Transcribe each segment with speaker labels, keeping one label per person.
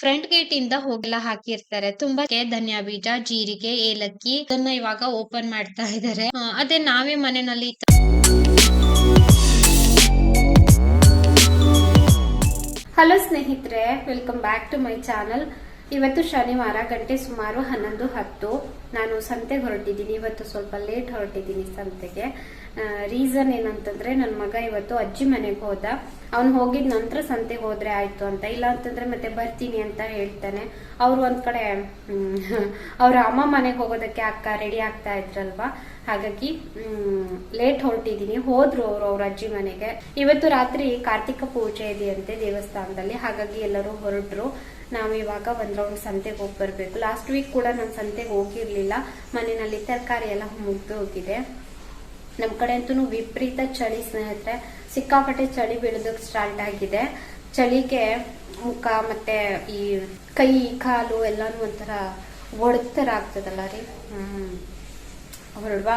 Speaker 1: Front gate ಇಂದ ಹೋಗೆಲ್ಲ ಹಾಕಿರ್ತಾರೆ. ತುಂಬಾ ಧನಿಯಾ ಬೀಜ ಜೀರಿಗೆ, ಏಲಕ್ಕಿ ಅದನ್ನ ಇವಾಗ ಓಪನ್ ಮಾಡ್ತಾ ಇದ್ದಾರೆ ಅದೇ ನಾವೇ ಮನೆಯಲ್ಲಿ
Speaker 2: ಹಲೋ ಸ್ನೇಹಿತರೆ welcome back to my channel ಇವತ್ತು ಶನಿವಾರ ಗಂಟೆ ಸುಮಾರು ಹನ್ನೊಂದು ಹತ್ತು. ನಾನು ಸಂತೆಗೆ ಹೊರಟಿದ್ದೀನಿ. ಇವತ್ತು ಸ್ವಲ್ಪ ಲೇಟ್ ಹೊರಟಿದ್ದೀನಿ ಸಂತೆಗೆ. ರೀಸನ್ ಏನಂತಂದ್ರೆ ನನ್ನ ಮಗ ಇವತ್ತು ಅಜ್ಜಿ ಮನೆಗೆ ಹೋದ. ಅವ್ನು ಹೋಗಿದ ನಂತರ ಸಂತೆಗೆ ಹೋದ್ರೆ ಆಯ್ತು ಅಂತ. ಇಲ್ಲ ಅಂತಂದ್ರೆ ಮತ್ತೆ ಬರ್ತೀನಿ ಅಂತ ಹೇಳ್ತಾನೆ. ಅವ್ರು ಒಂದ್ ಕಡೆ ಅವ್ರ ಅಮ್ಮ ಮನೆಗೆ ಹೋಗೋದಕ್ಕೆ ಅಕ್ಕ ರೆಡಿ ಆಗ್ತಾ ಇದ್ರಲ್ವಾ? ಹಾಗಾಗಿ ಲೇಟ್ ಹೊರಟಿದ್ದೀನಿ. ಹೋದ್ರು ಅವರು ಅವ್ರ ಅಜ್ಜಿ ಮನೆಗೆ. ಇವತ್ತು ರಾತ್ರಿ ಕಾರ್ತಿಕ ಪೂಜೆ ಇದೆಯಂತೆ ದೇವಸ್ಥಾನದಲ್ಲಿ. ಹಾಗಾಗಿ ಎಲ್ಲರೂ ಹೊರಟ್ರು. ನಾವು ಇವಾಗ ಒಂದ್ ರೌಂಡ್ ಸಂತೆಗೆ ಹೋಗಿ ಬರ್ಬೇಕು. ಲಾಸ್ಟ್ ವೀಕ್ ಕೂಡ ನಾನು ಸಂತೆಗೆ ಹೋಗಿರ್ಲಿಲ್ಲ. ಮನೆಯಲ್ಲಿ ತರಕಾರಿ ಎಲ್ಲ ಮುಗ್ದು ಹೋಗಿದೆ. ನಮ್ ಕಡೆ ಅಂತೂ ವಿಪರೀತ ಚಳಿ ಸ್ನೇಹಿತರೆ. ಸಿಕ್ಕಾಪಟ್ಟೆ ಚಳಿ ಬೀಳೋದಕ್ಕೆ ಸ್ಟಾರ್ಟ್ ಆಗಿದೆ. ಚಳಿಗೆ ಮುಖ ಮತ್ತೆ ಈ ಕೈ, ಕಾಲು ಎಲ್ಲಾನು ಒಂಥರ ಒಡತರ ಆಗ್ತದಲ್ಲ ರೀ? ಹ್ಮ್. ಹೊರಡ್ವಾ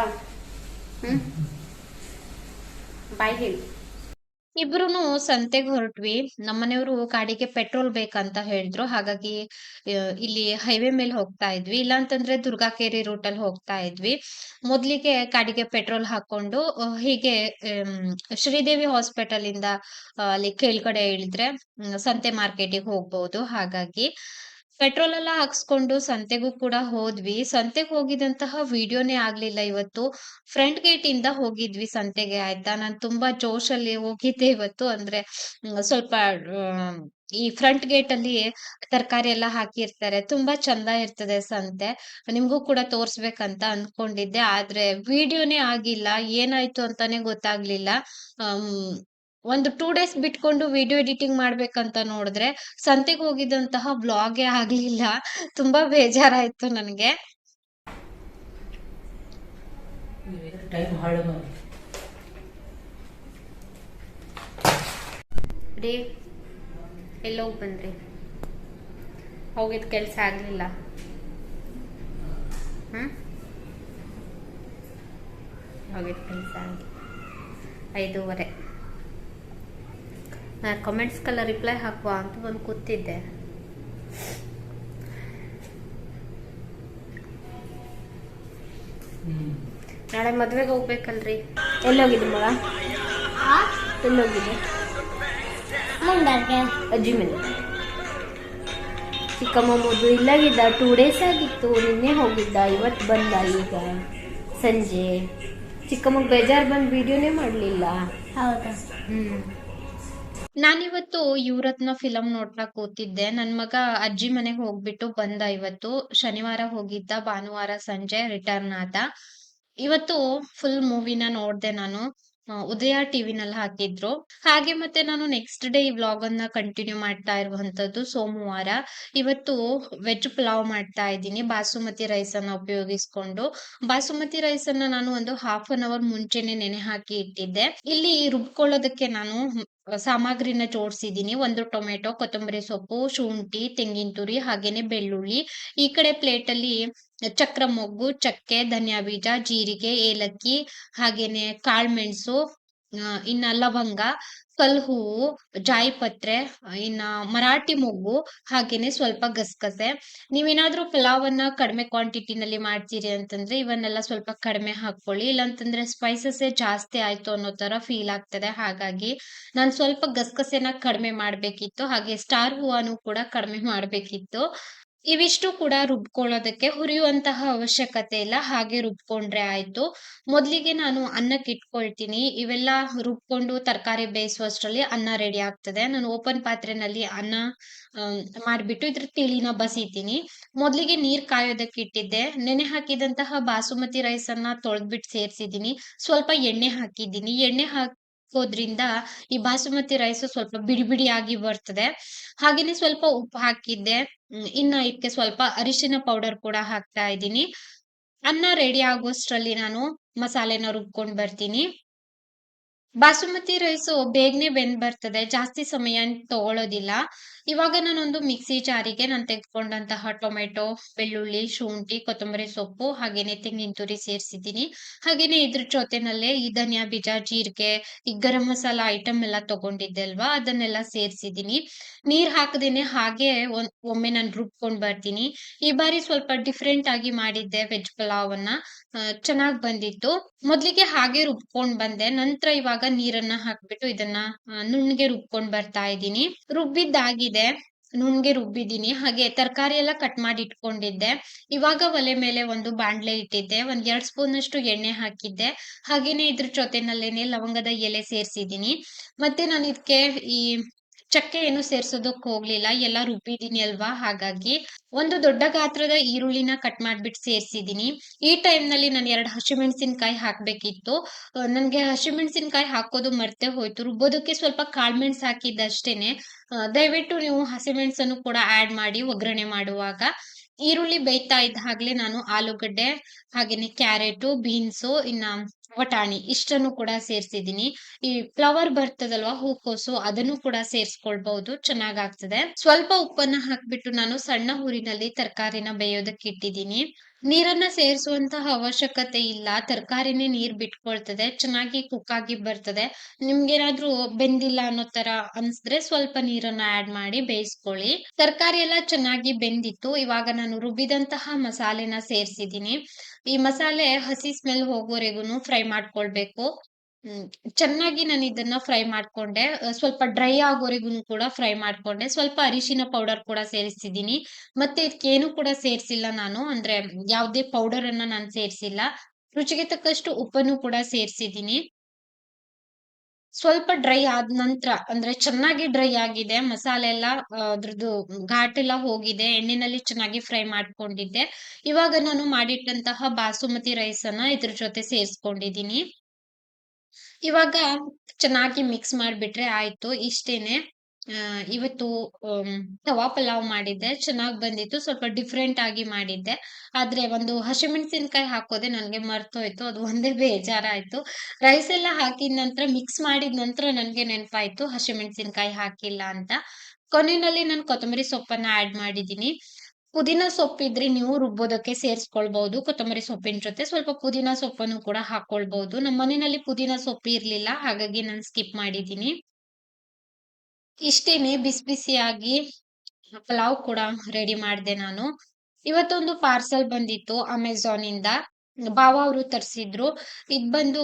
Speaker 2: ಹ್ಮ್? ಬಾಯ್ ಹೇಳಿ.
Speaker 1: ಇಬ್ರುನು ಸಂತೆಗೆ ಹೊರಟ್ವಿ. ನಮ್ಮನೆಯವರು ಗಾಡಿಗೆ ಪೆಟ್ರೋಲ್ ಬೇಕಂತ ಹೇಳಿದ್ರು. ಹಾಗಾಗಿ ಇಲ್ಲಿ ಹೈವೇ ಮೇಲೆ ಹೋಗ್ತಾ ಇದ್ವಿ. ಇಲ್ಲ ಅಂತಂದ್ರೆ ದುರ್ಗಾಕೇರಿ ರೂಟ್ ಅಲ್ಲಿ ಹೋಗ್ತಾ ಇದ್ವಿ. ಮೊದ್ಲಿಗೆ ಗಾಡಿಗೆ ಪೆಟ್ರೋಲ್ ಹಾಕೊಂಡು ಹೀಗೆ ಶ್ರೀದೇವಿ ಹಾಸ್ಪಿಟಲ್ ಇಂದ ಅಲ್ಲಿ ಕೆಳಗಡೆ ಇಳಿದ್ರೆ ಸಂತೆ ಮಾರ್ಕೆಟಿಗೆ ಹೋಗ್ಬಹುದು ಹಾಗಾಗಿ ಪೆಟ್ರೋಲ್ ಎಲ್ಲ ಹಾಕ್ಸ್ಕೊಂಡು ಸಂತೆಗೂ ಕೂಡ ಹೋದ್ವಿ. ಸಂತೆಗೆ ಹೋಗಿದಂತಹ ವಿಡಿಯೋನೇ ಆಗ್ಲಿಲ್ಲ ಇವತ್ತು. ಫ್ರಂಟ್ ಗೇಟ್ ಇಂದ ಹೋಗಿದ್ವಿ ಸಂತೆಗೆ, ಆಯ್ತಾ? ನಾನ್ ತುಂಬಾ ಜೋಶಲ್ಲಿ ಹೋಗಿದ್ದೆ ಇವತ್ತು. ಅಂದ್ರೆ ಸ್ವಲ್ಪ ಈ ಫ್ರಂಟ್ ಗೇಟ್ ಅಲ್ಲಿ ತರಕಾರಿ ಎಲ್ಲ ಹಾಕಿರ್ತಾರೆ. ತುಂಬಾ ಚಂದ ಇರ್ತದೆ ಸಂತೆ. ನಿಮ್ಗೂ ಕೂಡ ತೋರ್ಸ್ಬೇಕಂತ ಅನ್ಕೊಂಡಿದ್ದೆ. ಆದ್ರೆ, ವಿಡಿಯೋನೇ ಆಗಿಲ್ಲ. ಏನಾಯ್ತು ಅಂತಾನೆ ಗೊತ್ತಾಗ್ಲಿಲ್ಲ. ಒಂದು ಟೂ ಡೇಸ್ ಬಿಟ್ಕೊಂಡು ವಿಡಿಯೋ ಎಡಿಟಿಂಗ್ ಮಾಡ್ಬೇಕಂತ ನೋಡಿದ್ರೆ ಸಂತೆಗೆ ಹೋಗಿದಂತಹ ಬ್ಲಾಗೇ ಆಗ್ಲಿಲ್ಲ. ತುಂಬಾ ಬೇಜಾರಾಯ್ತು ನನಗೆ.
Speaker 2: ಡೇ ಎಲ್ಲೋಗಿ ಬಂದ್ರಿ? ಹೋಗಿದ್ ಕೆಲಸ ಆಗ್ಲಿಲ್ಲ. ಹ್ಮ್? ಹೋಗಿದ್ ಕೆಲಸ ಐದೂವರೆ. ನಾನು ಕಮೆಂಟ್ಸ್ಗೆಲ್ಲ ರಿಪ್ಲೈ ಹಾಕುವ ಅಂತ ಬಂದು ಕೂತಿದ್ದೆ. ನಾಳೆ ಮದ್ವೆಗೆ ಹೋಗ್ಬೇಕಲ್ರಿ? ಎಲ್ಲೋಗಿದ್ದೆ ಮಗ? ಎಲ್ಲೋಗಿದೆ ಅಜ್ಜಿ ಮನೆ. ಚಿಕ್ಕಮ್ಮ ಮೊದಲು ಇಲ್ಲಾಗಿದ್ದ ಟೂ ಡೇಸ್ ಆಗಿತ್ತು ನಿನ್ನೆ ಹೋಗಿದ್ದ ಇವತ್ತು ಬಂದ ಈಗ ಸಂಜೆ. ಚಿಕ್ಕಮ್ಮಗೆ ಬೇಜಾರು ಬಂದು ವಿಡಿಯೋನೇ ಮಾಡಲಿಲ್ಲ.
Speaker 3: ಹೌದಾ?
Speaker 2: ಹ್ಞೂ
Speaker 1: ನಾನಿವತ್ತು ಯುವರತ್ನ ಫಿಲಂ ನೋಡ್ತಾ ಕೂತಿದ್ದೆ ನನ್ ಮಗ ಅಜ್ಜಿ ಮನೆಗೆ ಹೋಗ್ಬಿಟ್ಟು ಬಂದ ಇವತ್ತು. ಶನಿವಾರ ಹೋಗಿದ್ದ, ಭಾನುವಾರ ಸಂಜೆ ರಿಟರ್ನ್ ಆದ. ಇವತ್ತು ಫುಲ್ ಮೂವಿನ ನೋಡ್ದೆ ನಾನು. ಉದಯ ಟಿವಿನಲ್ಲಿ ಹಾಕಿದ್ರು. ಹಾಗೆ ಮತ್ತೆ ನಾನು ನೆಕ್ಸ್ಟ್ ಡೇ ಈ ವ್ಲಾಗ್ ಅನ್ನ ಕಂಟಿನ್ಯೂ ಮಾಡ್ತಾ ಇರುವಂತದ್ದು ಸೋಮವಾರ. ಇವತ್ತು ವೆಜ್ ಪಲಾವ್ ಮಾಡ್ತಾ ಇದ್ದೀನಿ. ಬಾಸುಮತಿ ರೈಸ್ ಅನ್ನ ಉಪಯೋಗಿಸ್ಕೊಂಡು. ಬಾಸುಮತಿ ರೈಸ್ ಅನ್ನ ನಾನು ಒಂದು ಹಾಫ್ ಅನ್ ಅವರ್ ಮುಂಚೆನೆ ನೆನೆ ಹಾಕಿ ಇಟ್ಟಿದ್ದೆ. ಇಲ್ಲಿ ರುಬ್ಕೊಳ್ಳೋದಕ್ಕೆ ನಾನು ಸಾಮಗ್ರಿನ ಜೋಡಿಸಿದೀನಿ ಒಂದು ಟೊಮೆಟೊ, ಕೊತ್ತಂಬರಿ ಸೊಪ್ಪು, ಶುಂಠಿ, ತೆಂಗಿನ ತುರಿ, ಹಾಗೇನೆ ಬೆಳ್ಳುಳ್ಳಿ. ಈ ಕಡೆ ಪ್ಲೇಟ್ ಅಲ್ಲಿ ಚಕ್ರ ಮೊಗ್ಗು, ಚಕ್ಕೆ, ಧನಿಯಾ ಬೀಜ, ಜೀರಿಗೆ, ಏಲಕ್ಕಿ, ಹಾಗೇನೆ ಕಾಳ್ಮೆಣಸು ಇನ್ನ ಲವಂಗ, ಕಲ್ಹೂವು, ಜಾಯಿಪತ್ರೆ, ಇನ್ನ ಮರಾಠಿ ಮೊಗ್ಗು ಹಾಗೇನೆ ಸ್ವಲ್ಪ ಗಸಗಸೆ. ನೀವೇನಾದ್ರೂ ಅನ್ನ ಕಡಿಮೆ ಕ್ವಾಂಟಿಟಿನಲ್ಲಿ ಮಾಡ್ತೀರಿ ಅಂತಂದ್ರೆ ಇವನ್ನೆಲ್ಲ ಸ್ವಲ್ಪ ಕಡಿಮೆ ಹಾಕೊಳ್ಳಿ ಇಲ್ಲಾಂತಂದ್ರೆ ಸ್ಪೈಸಸ್ ಜಾಸ್ತಿ ಆಯ್ತು ಅನ್ನೋ ತರ ಫೀಲ್ ಆಗ್ತದೆ. ಹಾಗಾಗಿ ನಾನು ಸ್ವಲ್ಪ ಗಸಗಸೆನ ಕಡಿಮೆ ಮಾಡ್ಬೇಕಿತ್ತು. ಹಾಗೆ ಸ್ಟಾರ್ ಹೂವನು ಕೂಡ ಕಡಿಮೆ ಮಾಡ್ಬೇಕಿತ್ತು. ಇವಿಷ್ಟು ಕೂಡ ರುಬ್ಕೊಳ್ಳೋದಕ್ಕೆ ಹುರಿಯುವಂತಹ ಅವಶ್ಯಕತೆ ಇಲ್ಲ, ಹಾಗೆ ರುಬ್ಕೊಂಡ್ರೆ ಆಯ್ತು. ಮೊದ್ಲಿಗೆ ನಾನು ಅನ್ನಕ್ಕೆ ಇಟ್ಕೊಳ್ತೀನಿ. ಇವೆಲ್ಲ ರುಬ್ಕೊಂಡು ತರಕಾರಿ ಬೇಯಿಸುವಷ್ಟರಲ್ಲಿ ಅನ್ನ ರೆಡಿ ಆಗ್ತದೆ. ನಾನು ಓಪನ್ ಪಾತ್ರೆನಲ್ಲಿ ಅನ್ನ ಮಾಡ್ಬಿಟ್ಟು ಇದ್ರ ತಿಳಿನ ಬಸಿತೀನಿ. ಮೊದ್ಲಿಗೆ ನೀರ್ ಕಾಯೋದಕ್ಕೆ ಇಟ್ಟಿದ್ದೆ. ನೆನೆ ಹಾಕಿದಂತಹ ಬಾಸುಮತಿ ರೈಸ್ ಅನ್ನ ತೊಳೆದ್ಬಿಟ್ಟು ಸೇರ್ಸಿದೀನಿ ಸ್ವಲ್ಪ ಎಣ್ಣೆ ಹಾಕಿದ್ದೀನಿ. ಎಣ್ಣೆ ಹಾಕಿ ಹಾಕೋದ್ರಿಂದ ಈ ಬಾಸುಮತಿ ರೈಸ್ ಸ್ವಲ್ಪ ಬಿಡಿ ಬಿಡಿಯಾಗಿ ಬರ್ತದೆ. ಹಾಗೇನೆ ಸ್ವಲ್ಪ ಉಪ್ಪು ಹಾಕಿದ್ದೆ. ಇನ್ನ ಇದಕ್ಕೆ ಸ್ವಲ್ಪ ಅರಿಶಿನ ಪೌಡರ್ ಕೂಡ ಹಾಕ್ತಾ ಇದ್ದೀನಿ. ಅನ್ನ ರೆಡಿ ಆಗೋಷ್ಟರಲ್ಲಿ ನಾನು ಮಸಾಲೆನ ರುಬ್ಕೊಂಡ್ ಬರ್ತೀನಿ. ಬಾಸುಮತಿ ರೈಸು ಬೇಗನೆ ಬೆಂದ್ ಬರ್ತದೆ. ಜಾಸ್ತಿ ಸಮಯ ತಗೊಳ್ಳೋದಿಲ್ಲ. ಇವಾಗ ನಾನೊಂದು ಮಿಕ್ಸಿ ಜಾರಿಗೆ ನಾನು ತೆಗೆದುಕೊಂಡಂತಹ ಟೊಮೆಟೊ, ಬೆಳ್ಳುಳ್ಳಿ, ಶುಂಠಿ, ಕೊತ್ತಂಬರಿ ಸೊಪ್ಪು ಹಾಗೇನೆ ತೆಂಗಿನ ತುರಿ ಸೇರಿಸಿದ್ದೀನಿ ಹಾಗೇನೆ ಇದ್ರ ಜೊತೆನಲ್ಲೇ ಈ ಧನಿಯಾ ಬೀಜ, ಜೀರಿಗೆ, ಈ ಗರಂ ಮಸಾಲ ಐಟಮ್ ಎಲ್ಲ ತಗೊಂಡಿದ್ದೆ ಅಲ್ವಾ ಅದನ್ನೆಲ್ಲ ಸೇರಿಸಿದ್ದೀನಿ ನೀರ್ ಹಾಕದೇನೆ ಹಾಗೆ ಒಮ್ಮೆ ನಾನು ರುಬ್ಕೊಂಡ್ ಬರ್ತೀನಿ. ಈ ಬಾರಿ ಸ್ವಲ್ಪ ಡಿಫರೆಂಟ್ ಆಗಿ ಮಾಡಿದ್ದೆ ವೆಜ್ ಪಲಾವ್ ಅನ್ನ ಚೆನ್ನಾಗ್ ಬಂದಿತ್ತು. ಮೊದ್ಲಿಗೆ ಹಾಗೆ ರುಬ್ಕೊಂಡ್ ಬಂದೆ. ನಂತರ ಇವಾಗ ನೀರನ್ನ ಹಾಕ್ಬಿಟ್ಟು ಇದನ್ನ ನುಣ್ಣಗೆ ರುಬ್ಕೊಂಡ್ ಬರ್ತಾ ಇದ್ದೀನಿ. ರುಬ್ಬಿದ್ದಾಗಿದೆ. ನುಣ್ಣಗೆ ರುಬ್ಬಿದ್ದೀನಿ. ಹಾಗೆ ತರಕಾರಿ ಎಲ್ಲ ಕಟ್ ಮಾಡಿ ಇಟ್ಕೊಂಡಿದ್ದೆ. ಇವಾಗ ಒಲೆ ಮೇಲೆ ಒಂದು ಬಾಂಡ್ಲೆ ಇಟ್ಟಿದ್ದೆ. ಒಂದ್ ಎರಡ್ ಸ್ಪೂನ್ ಅಷ್ಟು ಎಣ್ಣೆ ಹಾಕಿದ್ದೆ. ಹಾಗೇನೆ ಇದ್ರ ಜೊತೆನಲ್ಲೇನೆ ಲವಂಗದ ಎಲೆ ಸೇರ್ಸಿದ್ದೀನಿ. ಮತ್ತೆ ನಾನು ಇದಕ್ಕೆ ಈ ಚಕ್ಕೆ ಏನು ಸೇರ್ಸೋದಕ್ ಹೋಗ್ಲಿಲ್ಲ. ಎಲ್ಲ ರುಬ್ಬಿದೀನಿ ಅಲ್ವಾ ಹಾಗಾಗಿ. ಒಂದು ದೊಡ್ಡ ಗಾತ್ರದ ಈರುಳ್ಳಿನ ಕಟ್ ಮಾಡ್ಬಿಟ್ಟು ಸೇರ್ಸಿದೀನಿ ಈ ಟೈಮ್‌ನಲ್ಲಿ ನಾನು ಎರಡು ಹಸಿಮೆಣಸಿನಕಾಯಿ ಹಾಕ್ಬೇಕಿತ್ತು. ನನಗೆ ಹಸಿಮೆಣಸಿನಕಾಯಿ ಹಾಕೋದು ಮರ್ತೆ ಹೋಯ್ತು. ರುಬ್ಬೋದಕ್ಕೆ ಸ್ವಲ್ಪ ಕಾಳ್ಮೆಣ್ಸು ಹಾಕಿದ್ದಷ್ಟೇನೆ. ದಯವಿಟ್ಟು ನೀವು ಹಸಿಮೆಣಸನ್ನು ಕೂಡ ಆಡ್ ಮಾಡಿ ಒಗ್ಗರಣೆ ಮಾಡುವಾಗ. ಈರುಳ್ಳಿ ಬೇಯ್ತಾ ಇದ್ದ ಹಾಗ್ಲೇ ನಾನು ಆಲೂಗಡ್ಡೆ, ಹಾಗೇನೆ ಕ್ಯಾರೆಟು, ಬೀನ್ಸು, ಇನ್ನ ವಟಾಣಿ ಇಷ್ಟನ್ನು ಕೂಡ ಸೇರ್ಸಿದೀನಿ ಈ ಫ್ಲವರ್ ಬರ್ತದಲ್ವಾ ಹೂಕೋಸು ಅದನ್ನು ಕೂಡ ಸೇರ್ಸ್ಕೊಳ್ಬಹುದು ಚೆನ್ನಾಗಾಗ್ತದೆ. ಸ್ವಲ್ಪ ಉಪ್ಪನ್ನ ಹಾಕ್ಬಿಟ್ಟು ನಾನು ಸಣ್ಣ ಊರಿನಲ್ಲಿ ತರಕಾರಿನ ಬೇಯೋದಕ್ಕೆ ಇಟ್ಟಿದ್ದೀನಿ. ನೀರನ್ನ ಸೇರಿಸುವಂತಹ ಅವಶ್ಯಕತೆ ಇಲ್ಲ. ತರಕಾರಿನೇ ನೀರ್ ಬಿಟ್ಕೊಳ್ತದೆ. ಚೆನ್ನಾಗಿ ಕುಕ್ ಆಗಿ ಬರ್ತದೆ. ನಿಮ್ಗೇನಾದ್ರೂ ಬೆಂದಿಲ್ಲ ಅನ್ನೋ ತರ ಅನ್ಸಿದ್ರೆ ಸ್ವಲ್ಪ ನೀರನ್ನ ಆಡ್ ಮಾಡಿ ಬೇಯಿಸ್ಕೊಳ್ಳಿ. ತರಕಾರಿ ಎಲ್ಲ ಚೆನ್ನಾಗಿ ಬೆಂದಿತ್ತು. ಇವಾಗ ನಾನು ರುಬ್ಬಿದಂತಹ ಮಸಾಲೆನ ಸೇರ್ಸಿದ್ದೀನಿ. ಈ ಮಸಾಲೆ ಹಸಿ ಸ್ಮೆಲ್ ಹೋಗೋವರೆಗೂನು ಫ್ರೈ ಮಾಡ್ಕೊಳ್ಬೇಕು. ಚೆನ್ನಾಗಿ ನಾನು ಇದನ್ನ ಫ್ರೈ ಮಾಡ್ಕೊಂಡೆ. ಸ್ವಲ್ಪ ಡ್ರೈ ಆಗೋವರೆಗೂನು ಕೂಡ ಫ್ರೈ ಮಾಡ್ಕೊಂಡೆ. ಸ್ವಲ್ಪ ಅರಿಶಿನ ಪೌಡರ್ ಕೂಡ ಸೇರಿಸಿದ್ದೀನಿ. ಮತ್ತೆ ಇದಕ್ಕೇನು ಕೂಡ ಸೇರಿಸಿಲ್ಲ ನಾನು. ಅಂದ್ರೆ ಯಾವುದೇ ಪೌಡರ್ ಅನ್ನ ನಾನು ಸೇರಿಸಿಲ್ಲ ರುಚಿಗೆ ತಕ್ಕಷ್ಟು ಉಪ್ಪನ್ನು ಕೂಡ ಸೇರ್ಸಿದ್ದೀನಿ. ಸ್ವಲ್ಪ ಡ್ರೈ ಆದ ನಂತರ, ಅಂದ್ರೆ ಚೆನ್ನಾಗಿ ಡ್ರೈ ಆಗಿದೆ. ಮಸಾಲೆ ಎಲ್ಲ ಅದ್ರದ್ದು ಘಾಟ್ ಎಲ್ಲ ಹೋಗಿದೆ. ಎಣ್ಣೆನಲ್ಲಿ ಚೆನ್ನಾಗಿ ಫ್ರೈ ಮಾಡ್ಕೊಂಡಿದ್ದೆ. ಇವಾಗ ನಾನು ಮಾಡಿಟ್ಟಂತಹ ಬಾಸುಮತಿ ರೈಸನ್ನ ಇದ್ರ ಜೊತೆ ಸೇರಿಸ್ಕೊಂಡಿದ್ದೀನಿ ಇವಾಗ ಚೆನ್ನಾಗಿ ಮಿಕ್ಸ್ ಮಾಡಿಬಿಟ್ರೆ ಆಯ್ತು. ಇಷ್ಟೇನೆ. ಇವತ್ತು ತವಾ ಪಲಾವ್ ಮಾಡಿದ್ದೆ. ಚೆನ್ನಾಗ್ ಬಂದಿತ್ತು. ಸ್ವಲ್ಪ ಡಿಫ್ರೆಂಟ್ ಆಗಿ ಮಾಡಿದ್ದೆ. ಆದ್ರೆ ಒಂದು ಹಸಿಮೆಣಸಿನ್ಕಾಯಿ ಹಾಕೋದೆ ನನ್ಗೆ ಮರ್ತೋಯ್ತು. ಅದು ಒಂದೇ ಬೇಜಾರಾಯ್ತು. ರೈಸ್ ಎಲ್ಲ ಹಾಕಿದ ನಂತರ ಮಿಕ್ಸ್ ಮಾಡಿದ ನಂತರ ನನ್ಗೆ ನೆನಪಾಯ್ತು, ಹಸಿಮೆಣಸಿನ್ಕಾಯಿ ಹಾಕಿಲ್ಲ ಅಂತ. ಕೊನೆಯಲ್ಲಿ ನಾನು ಕೊತ್ತಂಬರಿ ಸೊಪ್ಪನ್ನ ಆಡ್ ಮಾಡಿದ್ದೀನಿ. ಪುದೀನ ಸೊಪ್ಪಿದ್ರೆ ನೀವು ರುಬ್ಬೋದಕ್ಕೆ ಸೇರಿಸ್ಕೊಳ್ಬಹುದು ಕೊತ್ತಂಬರಿ ಸೊಪ್ಪಿನ ಜೊತೆ ಸ್ವಲ್ಪ ಪುದೀನ ಸೊಪ್ಪನ್ನು ಕೂಡ ಹಾಕೊಳ್ಬಹುದು ನಮ್ಮ ಮನೆಯಲ್ಲಿ ಪುದೀನ ಸೊಪ್ಪು ಇರ್ಲಿಲ್ಲ. ಹಾಗಾಗಿ ನಾನು ಸ್ಕಿಪ್ ಮಾಡಿದ್ದೀನಿ. ಇಷ್ಟೇನೆ ಬಿಸಿ ಬಿಸಿಯಾಗಿ ಪಲಾವ್ ಕೂಡ ರೆಡಿ ಮಾಡಿದೆ ನಾನು. ಇವತ್ತೊಂದು ಪಾರ್ಸೆಲ್ ಬಂದಿತ್ತು ಅಮೆಜಾನಿಂದ. ಬಾವ ಅವರು ತರಿಸಿದ್ರು ಇದ್ ಬಂದು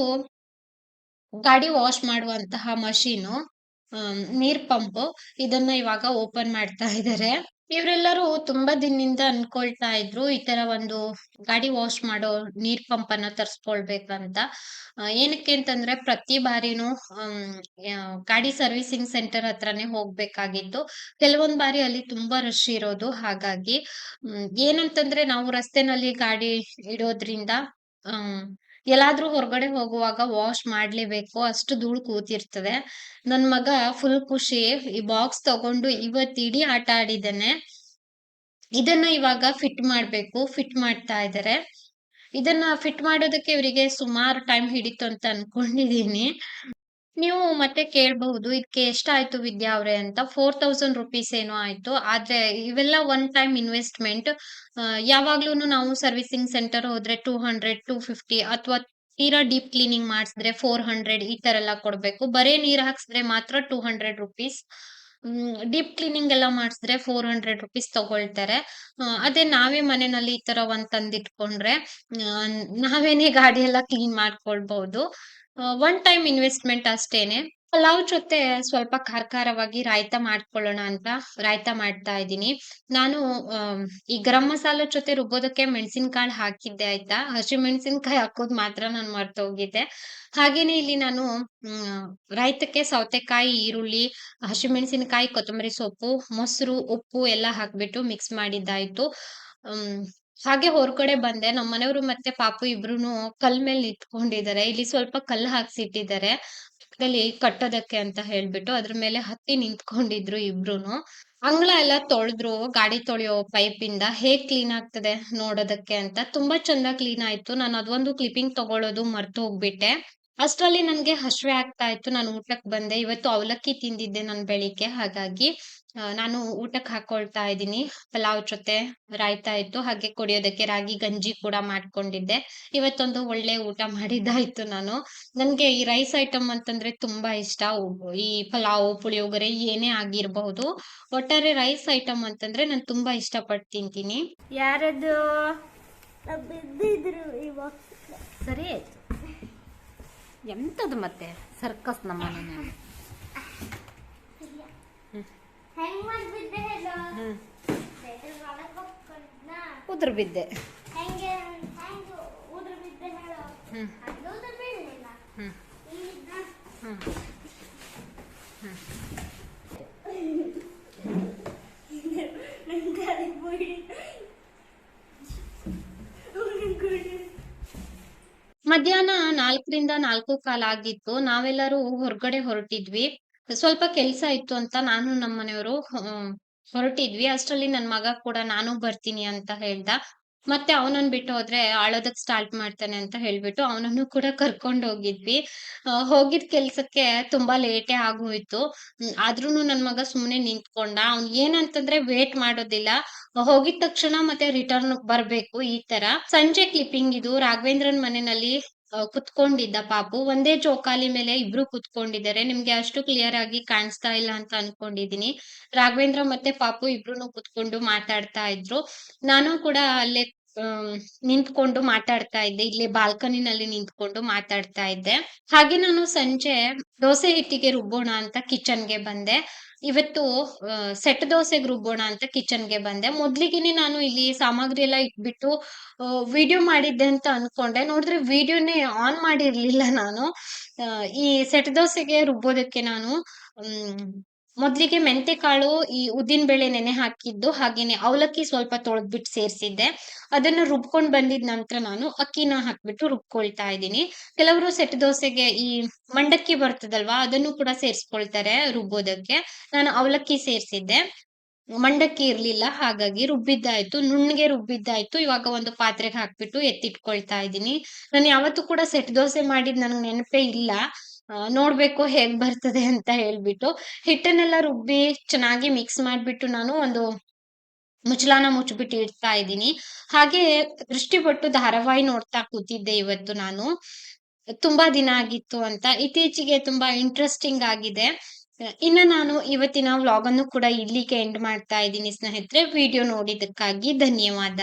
Speaker 1: ಗಾಡಿ ವಾಶ್ ಮಾಡುವಂತಹ ಮಷೀನು. ನೀರ್ ಪಂಪ್ ಇದನ್ನ ಇವಾಗ ಓಪನ್ ಮಾಡ್ತಾ ಇದಾರೆ. ಇವ್ರೆಲ್ಲರೂ ತುಂಬಾ ದಿನದಿಂದ ಅನ್ಕೊಳ್ತಾ ಇದ್ರು. ಈ ತರ ಒಂದು ಗಾಡಿ ವಾಶ್ ಮಾಡೋ ನೀರ್ ಪಂಪ್ ಅನ್ನ ತರ್ಸ್ಕೊಳ್ಬೇಕಂತ. ಏನಕ್ಕೆ ಅಂತಂದ್ರೆ ಪ್ರತಿ ಬಾರಿನೂ ಗಾಡಿ ಸರ್ವಿಸಿಂಗ್ ಸೆಂಟರ್ ಹತ್ರನೇ ಹೋಗ್ಬೇಕಾಗಿತ್ತು. ಕೆಲವೊಂದ್ ಬಾರಿ ಅಲ್ಲಿ ತುಂಬಾ ರಶ್ ಇರೋದು, ಹಾಗಾಗಿ. ಏನಂತಂದ್ರೆ ನಾವು ರಸ್ತೆನಲ್ಲಿ ಗಾಡಿ ಇಡೋದ್ರಿಂದ ಅಂ ಎಲ್ಲಾದ್ರೂ ಹೊರಗಡೆ ಹೋಗುವಾಗ ವಾಶ್ ಮಾಡ್ಲೇಬೇಕು. ಅಷ್ಟು ಧೂಳು ಕೂತಿರ್ತದೆ. ನನ್ ಮಗ ಫುಲ್ ಖುಷಿ. ಈ ಬಾಕ್ಸ್ ತಗೊಂಡು ಇವತ್ತಿಡೀ ಆಟ ಆಡಿದ್ದೇನೆ ಇದನ್ನ ಇವಾಗ ಫಿಟ್ ಮಾಡ್ಬೇಕು. ಫಿಟ್ ಮಾಡ್ತಾ ಇದಾರೆ. ಇದನ್ನ ಫಿಟ್ ಮಾಡೋದಕ್ಕೆ ಇವರಿಗೆ ಸುಮಾರು ಟೈಮ್ ಹಿಡಿತು ಅಂತ ಅನ್ಕೊಂಡಿದೀನಿ. ನೀವು ಮತ್ತೆ ಕೇಳಬಹುದು ಇದಕ್ಕೆ ಎಷ್ಟಾಯ್ತು ವಿದ್ಯಾ ಅವ್ರೆ ಅಂತ. ಫೋರ್ ತೌಸಂಡ್ ರುಪೀಸ್ ಏನೋ ಆಯ್ತು. ಆದ್ರೆ ಇವೆಲ್ಲ ಒನ್ ಟೈಮ್ ಇನ್ವೆಸ್ಟ್‌ಮೆಂಟ್. ಯಾವಾಗ್ಲೂ ನಾವು ಸರ್ವಿಸಿಂಗ್ ಸೆಂಟರ್ ಹೋದ್ರೆ 200, 250 ಅಥವಾ ತೀರಾ ಡೀಪ್ ಕ್ಲೀನಿಂಗ್ ಮಾಡ್ಸಿದ್ರೆ 400 ಈ ತರ ಎಲ್ಲ ಕೊಡ್ಬೇಕು. ಬರೇ ನೀರ್ ಹಾಕ್ಸಿದ್ರೆ ಮಾತ್ರ 200 ರೂಪೀಸ್. ಡೀಪ್ ಕ್ಲೀನಿಂಗ್ ಎಲ್ಲ ಮಾಡಿಸಿದ್ರೆ ಫೋರ್ ಹಂಡ್ರೆಡ್ ರುಪೀಸ್ ತಗೊಳ್ತಾರೆ. ಅದೇ ನಾವೇ ಮನೆಯಲ್ಲಿ ಈ ತರ ಒಂದ್ ತಂದಿಟ್ಕೊಂಡ್ರೆ ನಾವೇನೆ ಗಾಡಿ ಎಲ್ಲ ಕ್ಲೀನ್ ಮಾಡ್ಕೊಳ್ಬಹುದು. ಒನ್ ಟೈಮ್ ಇನ್ವೆಸ್ಟ್‌ಮೆಂಟ್ ಅಷ್ಟೇನೆ. ಪಲಾವ್ ಜೊತೆ ಸ್ವಲ್ಪ ಖಾರ ಖಾರವಾಗಿ ರಾಯ್ತ ಮಾಡ್ಕೊಳ್ಳೋಣ ಅಂತ ರಾಯ್ತ ಮಾಡ್ತಾ ಇದ್ದೀನಿ. ನಾನು ಈ ಗರಂ ಮಸಾಲಾ ಜೊತೆ ರುಬ್ಬೋದಕ್ಕೆ ಮೆಣಸಿನ್ಕಾಳು ಹಾಕಿದ್ದೆ ಆಯ್ತಾ. ಹಸಿಮೆಣಸಿನ್ಕಾಯಿ ಹಾಕೋದ್ ಮಾತ್ರ ನಾನ್ ಮರ್ತೋಗಿದ್ದೆ. ಹಾಗೇನೆ ಇಲ್ಲಿ ನಾನು ರಾಯ್ತಕ್ಕೆ ಸೌತೆಕಾಯಿ, ಈರುಳ್ಳಿ, ಹಸಿಮೆಣಸಿನ್ಕಾಯಿ ಕೊತ್ತಂಬರಿ ಸೊಪ್ಪು, ಮೊಸರು, ಉಪ್ಪು ಎಲ್ಲ ಹಾಕ್ಬಿಟ್ಟು ಮಿಕ್ಸ್ ಮಾಡಿದ್ದಾಯ್ತು. ಹ್ಮ್ ಹಾಗೆ ಹೊರಗಡೆ ಬಂದೆ. ನಮ್ಮ ಮನೆಯವರು ಮತ್ತೆ ಪಾಪು ಇಬ್ರು ಕಲ್ ಮೇಲೆ ನಿಂತ್ಕೊಂಡಿದ್ದಾರೆ. ಇಲ್ಲಿ ಸ್ವಲ್ಪ ಕಲ್ಲು ಹಾಕ್ಸಿಟ್ಟಿದ್ದಾರೆ. ಪಕ್ಕದಲ್ಲಿ ಕಟ್ಟೋದಕ್ಕೆ ಅಂತ ಹೇಳ್ಬಿಟ್ಟು ಅದ್ರ ಮೇಲೆ ಹತ್ತಿ ನಿಂತ್ಕೊಂಡಿದ್ರು ಇಬ್ರುನು ಅಂಗಳ ಎಲ್ಲ ತೊಳೆದ್ರು, ಗಾಡಿ ತೊಳೆಯೋ ಇಂದ ಹೇಗ್ ಕ್ಲೀನ್ ಆಗ್ತದೆ ನೋಡೋದಕ್ಕೆ ಅಂತ. ತುಂಬಾ ಚಂದ ಕ್ಲೀನ್ ಆಯ್ತು. ನಾನು ಅದೊಂದು ಕ್ಲಿಪ್ಪಿಂಗ್ ತಗೊಳ್ಳೋದು ಮರ್ತು ಹೋಗ್ಬಿಟ್ಟೆ. ಅಷ್ಟ್ರಲ್ಲಿ ನನಗೆ ಹಶ್ವೆ ಆಗ್ತಾ ಇತ್ತು. ನಾನು ಊಟಕ್ ಬಂದೆ. ಇವತ್ತು ಅವಲಕ್ಕಿ ತಿಂದಿದ್ದೆ ನಾನು ಬೆಳಿಗ್ಗೆ. ಹಾಗಾಗಿ ನಾನು ಊಟಕ್ಕೆ ಹಾಕೊಳ್ತಾ ಇದ್ದೀನಿ. ಪಲಾವ್ ಜೊತೆ ರಾಯ್ತಾ ಇತ್ತು. ಹಾಗೆ ಕುಡಿಯೋದಕ್ಕೆ ರಾಗಿ ಗಂಜಿ ಕೂಡ ಮಾಡ್ಕೊಂಡಿದ್ದೆ. ಇವತ್ತೊಂದು ಒಳ್ಳೆ ಊಟ ಮಾಡಿದ್ದಾಯ್ತು ನಾನು. ನನಗೆ ಈ ರೈಸ್ ಐಟಮ್ ಅಂತಂದ್ರೆ ತುಂಬಾ ಇಷ್ಟ. ಈ ಪಲಾವ್, ಪುಳಿಯೋಗರೆ ಏನೇ ಆಗಿರ್ಬಹುದು. ಒಟ್ಟಾರೆ ರೈಸ್ ಐಟಮ್ ಅಂತಂದ್ರೆ ನಾನು ತುಂಬಾ ಇಷ್ಟಪಟ್ಟು ತಿಂತೀನಿ.
Speaker 2: ಯಾರದು ಸರಿ ಆಯ್ತು ಎಂತದು ಮತ್ತೆ? ಸರ್ಕಸ್
Speaker 3: ನಮ್ಮ ಮನೆ.
Speaker 2: ಉದ್ರ ಬಿದ್ದೆ.
Speaker 3: ಹೆಂಗೆ ಹೆಂಗ್ ಉದ್ರ ಬಿದ್ದೆ ಹೇಳು
Speaker 2: ಹ್ಮ್
Speaker 3: ಅದು ಉದ್ರ ಬೀಳ್ಲಿಲ್ಲ
Speaker 2: ಹ್ಮ್
Speaker 3: ಈಗ
Speaker 2: ಹ್ಮ್
Speaker 3: ನಂಗೆ ಅದಕ್ಕೆ ಬಿಡಿ
Speaker 1: ಮಧ್ಯಾಹ್ನ ನಾಲ್ಕರಿಂದ ನಾಲ್ಕು ಕಾಲ ಆಗಿತ್ತು. ನಾವೆಲ್ಲರೂ ಹೊರಗಡೆ ಹೊರಟಿದ್ವಿ. ಸ್ವಲ್ಪ ಕೆಲ್ಸ ಇತ್ತು ಅಂತ ನಾನು ನಮ್ಮ ಮನೆಯವರು ಹೊರಟಿದ್ವಿ. ಅಷ್ಟರಲ್ಲಿ ನನ್ ಮಗ ಕೂಡ ನಾನು ಬರ್ತೀನಿ ಅಂತ ಹೇಳ್ದ. ಮತ್ತೆ ಅವನನ್ನ ಬಿಟ್ಟು ಹೋದ್ರೆ ಆಳೋದಕ್ ಸ್ಟಾರ್ಟ್ ಮಾಡ್ತಾನೆ ಅಂತ ಹೇಳ್ಬಿಟ್ಟು ಅವನನ್ನು ಕೂಡ ಕರ್ಕೊಂಡ್ ಹೋಗಿದ್ವಿ. ಹೋಗಿದ ಕೆಲ್ಸಕ್ಕೆ ತುಂಬಾ ಲೇಟೇ ಆಗೋಯ್ತು. ಆದ್ರೂನು ನನ್ ಮಗ ಸುಮ್ನೆ ನಿಂತ್ಕೊಂಡ. ಅವ್ನ್ ಏನಂತಂದ್ರೆ ವೇಟ್ ಮಾಡೋದಿಲ್ಲ. ಹೋಗಿದ ತಕ್ಷಣ ಮತ್ತೆ ರಿಟರ್ನ್ ಬರ್ಬೇಕು ಈ ತರ. ಸಂಜೆ ಕ್ಲಿಪ್ಪಿಂಗ್ ಇದು ರಾಘವೇಂದ್ರನ್ ಮನೆಯಲ್ಲಿ ಕುತ್ಕೊಂಡಿದ್ದ ಪಾಪು. ಒಂದೇ ಜೋಕಾಲಿ ಮೇಲೆ ಇಬ್ರು ಕುತ್ಕೊಂಡಿದ್ದಾರೆ. ನಿಮ್ಗೆ ಅಷ್ಟು ಕ್ಲಿಯರ್ ಆಗಿ ಕಾಣಿಸ್ತಾ ಇಲ್ಲ ಅಂತ ಅನ್ಕೊಂಡಿದೀನಿ. ರಾಘವೇಂದ್ರ ಮತ್ತೆ ಪಾಪು ಇಬ್ರು ಕುತ್ಕೊಂಡು ಮಾತಾಡ್ತಾ ಇದ್ರು. ನಾನು ಕೂಡ ಅಲ್ಲೇ ನಿಂತ್ಕೊಂಡು ಮಾತಾಡ್ತಾ ಇದ್ದೆ. ಇಲ್ಲಿ ಬಾಲ್ಕನಿನಲ್ಲಿ ನಿಂತ್ಕೊಂಡು ಮಾತಾಡ್ತಾ ಇದ್ದೆ. ಹಾಗೆ ನಾನು ಸಂಜೆ ದೋಸೆ ಹಿಟ್ಟಿಗೆ ರುಬ್ಬೋಣ ಅಂತ ಕಿಚನ್‌ಗೆ ಬಂದೆ. ಇವತ್ತು ಸೆಟ್ ದೋಸೆಗೆ ರುಬ್ಬೋಣ ಅಂತ ಕಿಚನ್‌ಗೆ ಬಂದೆ. ಮೊದ್ಲಿಗೆನೆ ನಾನು ಇಲ್ಲಿ ಸಾಮಗ್ರಿ ಎಲ್ಲ ಇಟ್ಬಿಟ್ಟು ವಿಡಿಯೋ ಮಾಡಿದ್ದೆ ಅಂತ ಅನ್ಕೊಂಡೆ. ನೋಡಿದ್ರೆ ವಿಡಿಯೋನೇ ಆನ್ ಮಾಡಿರ್ಲಿಲ್ಲ ನಾನು. ಈ ಸೆಟ್ ದೋಸೆಗೆ ರುಬ್ಬೋದಕ್ಕೆ ನಾನು ಮೊದ್ಲಿಗೆ ಮೆಂತೆ ಕಾಳು, ಈ ಉದ್ದಿನ ಬೇಳೆ ನೆನೆ ಹಾಕಿದ್ದು, ಹಾಗೇನೆ ಅವಲಕ್ಕಿ ಸ್ವಲ್ಪ ತೊಳೆದ್ಬಿಟ್ಟು ಸೇರಿಸಿದ್ದೆ ಅದನ್ನ ರುಬ್ಕೊಂಡು ಬಂದಿದ ನಂತರ ನಾನು ಅಕ್ಕಿನ ಹಾಕ್ಬಿಟ್ಟು ರುಬ್ಕೊಳ್ತಾ ಇದ್ದೀನಿ. ಕೆಲವರು ಸೆಟ್ ದೋಸೆಗೆ ಈ ಮಂಡಕ್ಕಿ ಬರ್ತದಲ್ವಾ ಅದನ್ನು ಕೂಡ ಸೇರಿಸ್ಕೊಳ್ತಾರೆ ರುಬ್ಬೋದಕ್ಕೆ. ನಾನು ಅವಲಕ್ಕಿ ಸೇರಿಸಿದ್ದೆ ಮಂಡಕ್ಕಿ ಇರ್ಲಿಲ್ಲ ಹಾಗಾಗಿ ರುಬ್ಬಿದ್ದಾಯ್ತು. ನುಣ್ಣಗೆ ರುಬ್ಬಿದ್ದಾಯ್ತು. ಇವಾಗ ಒಂದು ಪಾತ್ರೆಗೆ ಹಾಕ್ಬಿಟ್ಟು ಎತ್ತಿಟ್ಕೊಳ್ತಾ ಇದ್ದೀನಿ. ನಾನು ಯಾವತ್ತೂ ಕೂಡ ಸೆಟ್ ದೋಸೆ ಮಾಡಿದ್ ನನಗೆ ನೆನಪೇ ಇಲ್ಲ. ನೋಡ್ಬೇಕು ಹೇಗ್ ಬರ್ತದೆ ಅಂತ ಹೇಳ್ಬಿಟ್ಟು. ಹಿಟ್ಟನ್ನೆಲ್ಲ ರುಬ್ಬಿ ಚೆನ್ನಾಗಿ ಮಿಕ್ಸ್ ಮಾಡ್ಬಿಟ್ಟು ನಾನು ಒಂದು ಮುಚ್ಚಲಾನ ಮುಚ್ಚಿಬಿಟ್ಟು ಇಡ್ತಾ ಇದ್ದೀನಿ. ಹಾಗೆ ದೃಷ್ಟಿಪಟ್ಟು ಧಾರಾವಾಹಿ ನೋಡ್ತಾ ಕೂತಿದ್ದೆ ಇವತ್ತು ನಾನು. ತುಂಬಾ ದಿನ ಆಗಿತ್ತು ಅಂತ. ಇತ್ತೀಚೆಗೆ ತುಂಬಾ ಇಂಟ್ರೆಸ್ಟಿಂಗ್ ಆಗಿದೆ. ಇನ್ನ ನಾನು ಇವತ್ತಿನ ವ್ಲಾಗ್ ಅನ್ನು ಕೂಡ ಇಲ್ಲಿಗೆ ಎಂಡ್ ಮಾಡ್ತಾ ಇದ್ದೀನಿ ಸ್ನೇಹಿತರೆ. ವಿಡಿಯೋ ನೋಡಿದ್ದಕ್ಕಾಗಿ ಧನ್ಯವಾದ.